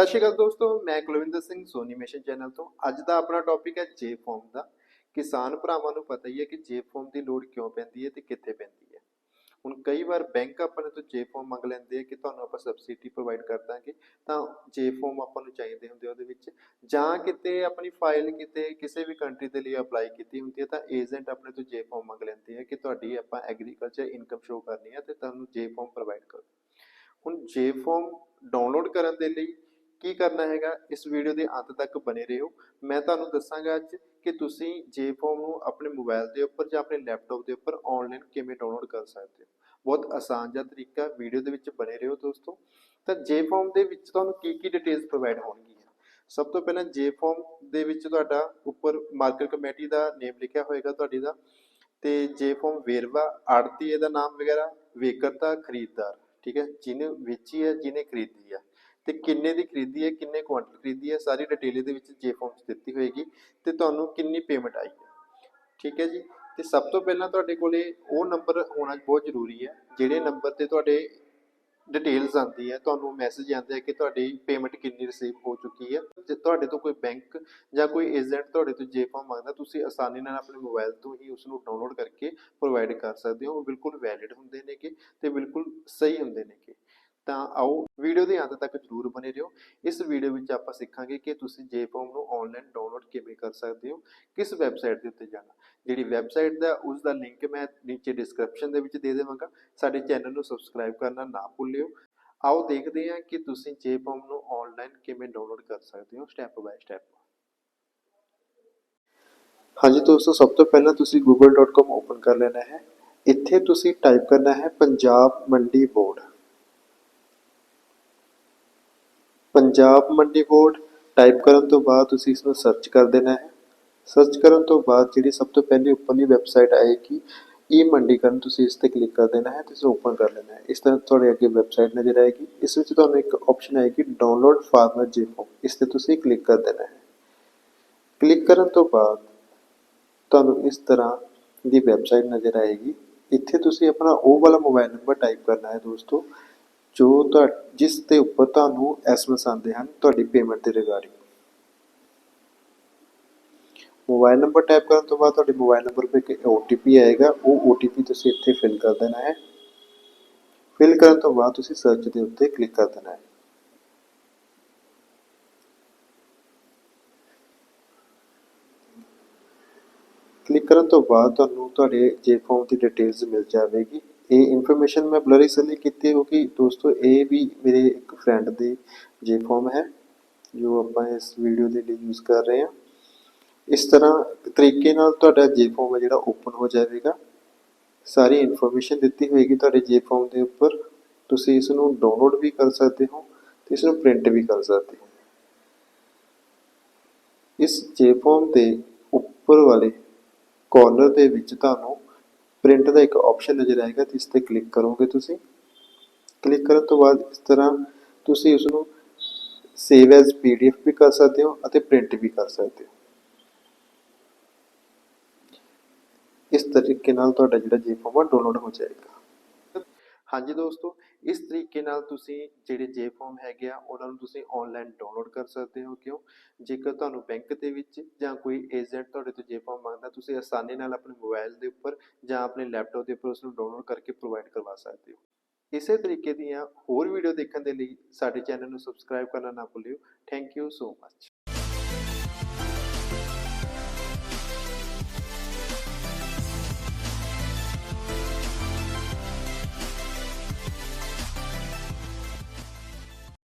ਸਤਿ ਸ਼੍ਰੀ ਅਕਾਲ ਦੋਸਤੋ, ਮੈਂ ਕੁਲਵਿੰਦਰ ਸਿੰਘ ਸੋਨੀ ਮਿਸ਼ਨ ਚੈਨਲ ਤੋਂ। ਅੱਜ ਦਾ ਆਪਣਾ ਟੌਪਿਕ ਹੈ ਜੇ ਫਾਰਮ ਦਾ। ਕਿਸਾਨ ਭਰਾਵਾਂ ਨੂੰ ਪਤਾ ਹੀ ਹੈ ਕਿ ਜੇ ਫਾਰਮ ਦੀ ਲੋੜ ਕਿਉਂ ਪੈਂਦੀ ਹੈ ਤੇ ਕਿੱਥੇ ਪੈਂਦੀ ਹੈ। ਹੁਣ ਕਈ ਵਾਰ ਬੈਂਕ ਆਪਣੇ ਤੋਂ ਜੇ ਫਾਰਮ ਮੰਗ ਲੈਂਦੇ ਆ ਕਿ ਤੁਹਾਨੂੰ ਆਪਾਂ ਸਬਸਿਡੀ ਪ੍ਰੋਵਾਈਡ ਕਰ ਦਾਂਗੇ, ਤਾਂ ਜੇ ਫਾਰਮ ਆਪਾਂ ਨੂੰ ਚਾਹੀਦੇ ਹੁੰਦੇ ਉਹਦੇ ਵਿੱਚ। ਜਾਂ ਕਿਤੇ ਆਪਣੀ ਫਾਈਲ ਕਿਤੇ ਕਿਸੇ ਵੀ ਕੰਟਰੀ ਦੇ ਲਈ ਅਪਲਾਈ ਕੀਤੀ ਹੁੰਦੀ ਹੈ, ਤਾਂ ਏਜੰਟ ਆਪਣੇ ਤੋਂ ਜੇ ਫਾਰਮ ਮੰਗ ਲੈਂਦੇ ਆ ਕਿ ਤੁਹਾਡੀ ਆਪਾਂ ਐਗਰੀਕਲਚਰ ਇਨਕਮ ਸ਼ੋ ਕਰਨੀ ਹੈ ਤੇ ਤੁਹਾਨੂੰ ਜੇ ਫਾਰਮ ਪ੍ਰੋਵਾਈਡ ਕਰੋ। ਹੁਣ ਜੇ ਫਾਰਮ ਡਾਊਨਲੋਡ ਕਰਨ ਦੇ ਲਈ ਕੀ ਕਰਨਾ ਹੈਗਾ? ਇਸ ਵੀਡੀਓ ਦੇ ਅੰਤ ਤੱਕ ਬਨੇ ਰਹੋ। ਮੈਂ ਤੁਹਾਨੂੰ ਦੱਸਾਂਗਾ ਅੱਜ ਕਿ ਤੁਸੀਂ ਜੇ ਫਾਰਮ ਨੂੰ ਆਪਣੇ ਮੋਬਾਈਲ ਦੇ ਉੱਪਰ ਜਾਂ ਆਪਣੇ ਲੈਪਟਾਪ ਦੇ ਉੱਪਰ ਆਨਲਾਈਨ ਕਿਵੇਂ ਡਾਊਨਲੋਡ ਕਰ ਸਕਦੇ ਹੋ? ਬਹੁਤ ਆਸਾਨ ਜਿਹਾ ਤਰੀਕਾ ਵੀਡੀਓ ਦੇ ਵਿੱਚ ਬਨੇ ਰਹੋ ਦੋਸਤੋ। ਤਾਂ ਜੇ ਫਾਰਮ ਦੇ ਵਿੱਚ ਤੁਹਾਨੂੰ ਕੀ ਕੀ ਡਿਟੇਲਸ ਪ੍ਰੋਵਾਈਡ ਹੋਣਗੀਆਂ? ਸਭ ਤੋਂ ਪਹਿਲਾਂ ਜੇ ਫਾਰਮ ਦੇ ਵਿੱਚ ਤੁਹਾਡਾ ਉੱਪਰ ਮਾਰਕੀਟ ਕਮੇਟੀ ਦਾ ਨੇਮ ਲਿਖਿਆ ਹੋਏਗਾ ਤੁਹਾਡੀ ਦਾ। ਤੇ ਜੇ ਫਾਰਮ ਵੇਰਵਾ ਆੜਤੀ ਇਹਦਾ ਨਾਮ ਵਗੈਰਾ ਵੇਕਰਤਾ ਖਰੀਦਦਾਰ, ਠੀਕ ਹੈ? ਜਿਹਨੇ ਵੇਚੀ ਹੈ, ਜਿਹਨੇ ਖਰੀਦੀ ਹੈ। ਤੇ ਕਿੰਨੇ ਦੀ ਖਰੀਦੀ ਹੈ, ਕਿੰਨੇ ਕੁਆਂਟਲ ਖਰੀਦੀ ਹੈ, ਸਾਰੀ ਡਿਟੇਲ ਇਹਦੇ ਵਿੱਚ ਜੇ ਫਾਰਮ 'ਚ ਦਿੱਤੀ ਹੋਏਗੀ ਤੇ ਤੁਹਾਨੂੰ ਕਿੰਨੀ ਪੇਮੈਂਟ ਆਈ ਹੈ। ਠੀਕ ਹੈ ਜੀ? ਤੇ ਸਭ ਤੋਂ ਪਹਿਲਾਂ ਤੁਹਾਡੇ ਕੋਲੇ ਉਹ ਨੰਬਰ ਹੋਣਾ ਬਹੁਤ ਜ਼ਰੂਰੀ ਹੈ, ਜਿਹੜੇ ਨੰਬਰ ਤੇ ਤੁਹਾਡੇ ਡਿਟੇਲਸ ਆਉਂਦੀ ਹੈ, ਤੁਹਾਨੂੰ ਮੈਸੇਜ ਆਉਂਦਾ ਹੈ ਕਿ ਤੁਹਾਡੀ ਪੇਮੈਂਟ ਕਿੰਨੀ ਰਿਸੀਵ ਹੋ ਚੁੱਕੀ ਹੈ। ਜੇ ਤੁਹਾਡੇ ਤੋਂ ਕੋਈ ਬੈਂਕ ਜਾਂ ਕੋਈ ਏਜੰਟ ਤੁਹਾਡੇ ਤੋਂ ਜੇ ਫਾਰਮ ਮੰਗਦਾ, ਤੁਸੀਂ ਆਸਾਨੀ ਨਾਲ ਆਪਣੇ ਮੋਬਾਈਲ ਤੋਂ ਹੀ ਉਸ ਨੂੰ ਡਾਊਨਲੋਡ ਕਰਕੇ ਪ੍ਰੋਵਾਈਡ ਕਰ ਸਕਦੇ ਹੋ। ਉਹ ਬਿਲਕੁਲ ਵੈਲਿਡ ਹੁੰਦੇ ਨੇਗੇ ਤੇ ਬਿਲਕੁਲ ਸਹੀ ਹੁੰਦੇ ਨੇਗੇ। ਤਾਂ ਆਓ ਵੀਡੀਓ ਦੇ ਅੰਤ ਤੱਕ ਜਰੂਰ ਬਨੇ ਰਹੋ। ਇਸ ਵੀਡੀਓ ਵਿੱਚ ਆਪਾਂ ਸਿੱਖਾਂਗੇ ਕਿ ਤੁਸੀਂ ਜੇ ਨੂੰ ਆਨਲਾਈਨ ਡਾਊਨਲੋਡ ਕਿਵੇਂ ਕਰ ਸਕਦੇ ਹੋ, ਕਿਸ ਵੈਬਸਾਈਟ ਦੇ ਉੱਤੇ ਜਾਣਾ। ਜਿਹੜੀ ਵੈਬਸਾਈਟ ਦਾ, ਉਸ ਦਾ ਲਿੰਕ ਮੈਂ ਨੀਚੇ ਡਿਸਕ੍ਰਿਪਸ਼ਨ ਦੇ ਵਿੱਚ ਦੇ ਦੇਵਾਂਗਾ। ਸਾਡੇ ਚੈਨਲ ਨੂੰ ਸਬਸਕ੍ਰਾਈਬ ਕਰਨਾ ਨਾ ਭੁੱਲਿਓ। ਆਓ ਦੇਖਦੇ ਹਾਂ ਕਿ ਤੁਸੀਂ ਜੇ ਫਾਰਮ ਨੂੰ ਆਨਲਾਈਨ ਕਿਵੇਂ ਡਾਊਨਲੋਡ ਕਰ ਸਕਦੇ ਹੋ ਸਟੈਪ ਬਾਏ ਸਟੈਪ ਹਾਂਜੀ ਦੋਸਤੋ, ਸਭ ਤੋਂ ਪਹਿਲਾਂ ਤੁਸੀਂ google.com ਓਪਨ ਕਰ ਲੈਣਾ ਹੈ। ਇੱਥੇ ਤੁਸੀਂ ਟਾਈਪ ਕਰਨਾ ਹੈ ਪੰਜਾਬ ਮੰਡੀ ਬੋਰਡ ਪੰਜਾਬ ਮੰਡੀ ਬੋਰਡ ਟਾਈਪ ਕਰਨ ਤੋਂ ਬਾਅਦ ਤੁਸੀਂ ਇਸ ਨੂੰ ਸਰਚ ਕਰ ਦੇਣਾ ਹੈ। ਸਰਚ ਕਰਨ ਤੋਂ ਬਾਅਦ ਜਿਹੜੀ ਸਭ ਤੋਂ ਪਹਿਲੀ ਉੱਪਰਲੀ ਵੈਬਸਾਈਟ ਆਏਗੀ ਈ ਮੰਡੀਕਰਨ ਤੁਸੀਂ ਇਸ ਤੇ ਕਲਿੱਕ ਕਰ ਦੇਣਾ ਹੈ ਤੇ ਇਸ ਨੂੰ ਓਪਨ ਕਰ ਲੈਣਾ ਹੈ। ਇਸ ਤਰ੍ਹਾਂ ਤੁਹਾਡੇ ਅੱਗੇ ਵੈਬਸਾਈਟ ਨਜ਼ਰ ਆਏਗੀ। ਇਸ ਵਿੱਚ ਤੁਹਾਨੂੰ ਇੱਕ ਆਪਸ਼ਨ ਆਏਗੀ ਡਾਊਨਲੋਡ ਫਾਰਮਰ ਜੇਫੋ ਇਸ ਤੇ ਤੁਸੀਂ ਕਲਿੱਕ ਕਰ ਦੇਣਾ ਹੈ। ਕਲਿੱਕ ਕਰਨ ਤੋਂ ਬਾਅਦ ਤੁਹਾਨੂੰ ਇਸ ਤਰ੍ਹਾਂ ਦੀ ਵੈਬਸਾਈਟ ਨਜ਼ਰ ਆਏਗੀ। ਇੱਥੇ ਤੁਸੀਂ ਆਪਣਾ ਉਹ ਵਾਲਾ ਮੋਬਾਈਲ ਨੰਬਰ ਟਾਈਪ ਕਰਨਾ ਹੈ ਦੋਸਤੋ। ਜੋ ਤੁਹਾ, ਜਿਸ ਦੇ ਉੱਪਰ ਤੁਹਾਨੂੰ ਐਸਐਮਐਸ ਆਉਂਦੇ ਹਨ, ਤੁਹਾਡੀ ਪੇਮੈਂਟ ਦੇ ਰਿਗਾਰਡਿੰਗ ਮੋਬਾਈਲ ਨੰਬਰ ਟਾਈਪ ਕਰਨ ਤੋਂ ਬਾਅਦ ਤੁਹਾਡੇ ਮੋਬਾਈਲ ਨੰਬਰ 'ਤੇ ਇੱਕ OTP ਆਏਗਾ, ਉਹ OTP ਤੁਸੀਂ ਇੱਥੇ ਫਿਲ ਕਰ ਦੇਣਾ ਹੈ। ਫਿਲ ਕਰਨ ਤੋਂ ਬਾਅਦ ਤੁਸੀਂ ਸਰਚ ਦੇ ਉੱਤੇ ਕਲਿੱਕ ਕਰ ਦੇਣਾ ਹੈ। ਕਲਿੱਕ ਕਰਨ ਤੋਂ ਬਾਅਦ ਤੁਹਾਨੂੰ ਤੁਹਾਡੇ ਜੇ ਫਾਰਮ ਦੀ ਡਿਟੇਲਸ ਮਿਲ ਜਾਵੇਗੀ। ਇਹ ਇਨਫੋਰਮੇਸ਼ਨ ਮੈਂ ਬਲਰ ਇਸ ਲਈ ਕੀਤੀ ਕਿਉਂਕਿ ਦੋਸਤੋ, ਇਹ ਵੀ ਮੇਰੇ ਇੱਕ ਫਰੈਂਡ ਦੀ ਜੇ ਫਾਰਮ ਹੈ, ਜੋ ਆਪਾਂ ਇਸ ਵੀਡੀਓ ਦੇ ਲਈ ਯੂਜ਼ ਕਰ ਰਹੇ ਹਾਂ। ਇਸ ਤਰ੍ਹਾਂ ਤਰੀਕੇ ਨਾਲ ਤੁਹਾਡਾ ਜੇ ਫਾਰਮ ਹੈ ਜਿਹੜਾ ਓਪਨ ਹੋ ਜਾਵੇਗਾ। ਸਾਰੀ ਇਨਫੋਰਮੇਸ਼ਨ ਦਿੱਤੀ ਹੋਏਗੀ ਤੁਹਾਡੇ ਜੇ ਫਾਰਮ ਦੇ ਉੱਪਰ। ਤੁਸੀਂ ਇਸ ਨੂੰ ਡਾਊਨਲੋਡ ਵੀ ਕਰ ਸਕਦੇ ਹੋ ਤੇ ਇਸ ਨੂੰ ਪ੍ਰਿੰਟ ਵੀ ਕਰ ਸਕਦੇ ਹੋ। ਇਸ ਜੇ ਫਾਰਮ ਦੇ ਉੱਪਰ ਵਾਲੇ ਕਾਰਨਰ ਦੇ ਵਿੱਚ ਤੁਹਾਨੂੰ ਪ੍ਰਿੰਟ ਦਾ ਇੱਕ ਆਪਸ਼ਨ ਨਜ਼ਰ ਆਏਗਾ ਤੇ ਇਸ ਤੇ ਕਲਿੱਕ ਕਰੋਗੇ ਤੁਸੀਂ। ਕਲਿੱਕ ਕਰਨ ਤੋਂ ਬਾਅਦ ਇਸ ਤਰ੍ਹਾਂ ਤੁਸੀਂ ਉਸ ਨੂੰ ਸੇਵ ਐਜ਼ ਪੀਡੀਐਫ ਵੀ ਕਰ ਸਕਦੇ ਹੋ ਅਤੇ ਪ੍ਰਿੰਟ ਵੀ ਕਰ ਸਕਦੇ ਹੋ। ਇਸ ਤਰੀਕੇ ਨਾਲ ਤੁਹਾਡਾ ਜਿਹੜਾ ਜੇ ਫਾਰਮ ਡਾਊਨਲੋਡ ਹੋ ਜਾਏਗਾ। ਹਾਂਜੀ ਦੋਸਤੋ, ਇਸ ਤਰੀਕੇ ਨਾਲ ਤੁਸੀਂ ਜਿਹੜੇ ਜੇ ਫਾਰਮ ਹੈਗੇ ਆ, ਉਹਨਾਂ ਨੂੰ ਤੁਸੀਂ ਆਨਲਾਈਨ ਡਾਊਨਲੋਡ ਕਰ ਸਕਦੇ ਹੋ ਕਿਉਂ? ਜੇਕਰ ਤੁਹਾਨੂੰ ਬੈਂਕ ਦੇ ਵਿੱਚ ਜਾਂ ਕੋਈ ਏਜੰਟ ਤੁਹਾਡੇ ਤੋਂ ਜੇ ਫਾਰਮ ਮੰਗਦਾ, ਤੁਸੀਂ ਆਸਾਨੀ ਨਾਲ ਆਪਣੇ ਮੋਬਾਈਲ ਦੇ ਉੱਪਰ ਜਾਂ ਆਪਣੇ ਲੈਪਟਾਪ ਦੇ ਉੱਪਰ ਉਸ ਨੂੰ ਡਾਊਨਲੋਡ ਕਰਕੇ ਪ੍ਰੋਵਾਈਡ ਕਰਵਾ ਸਕਦੇ ਹੋ। ਇਸੇ ਤਰੀਕੇ ਦੀਆਂ ਹੋਰ ਵੀਡੀਓ ਦੇਖਣ ਦੇ ਲਈ ਸਾਡੇ ਚੈਨਲ ਨੂੰ ਸਬਸਕ੍ਰਾਈਬ ਕਰਨਾ ਨਾ ਭੁੱਲਿਓ। Thank you so much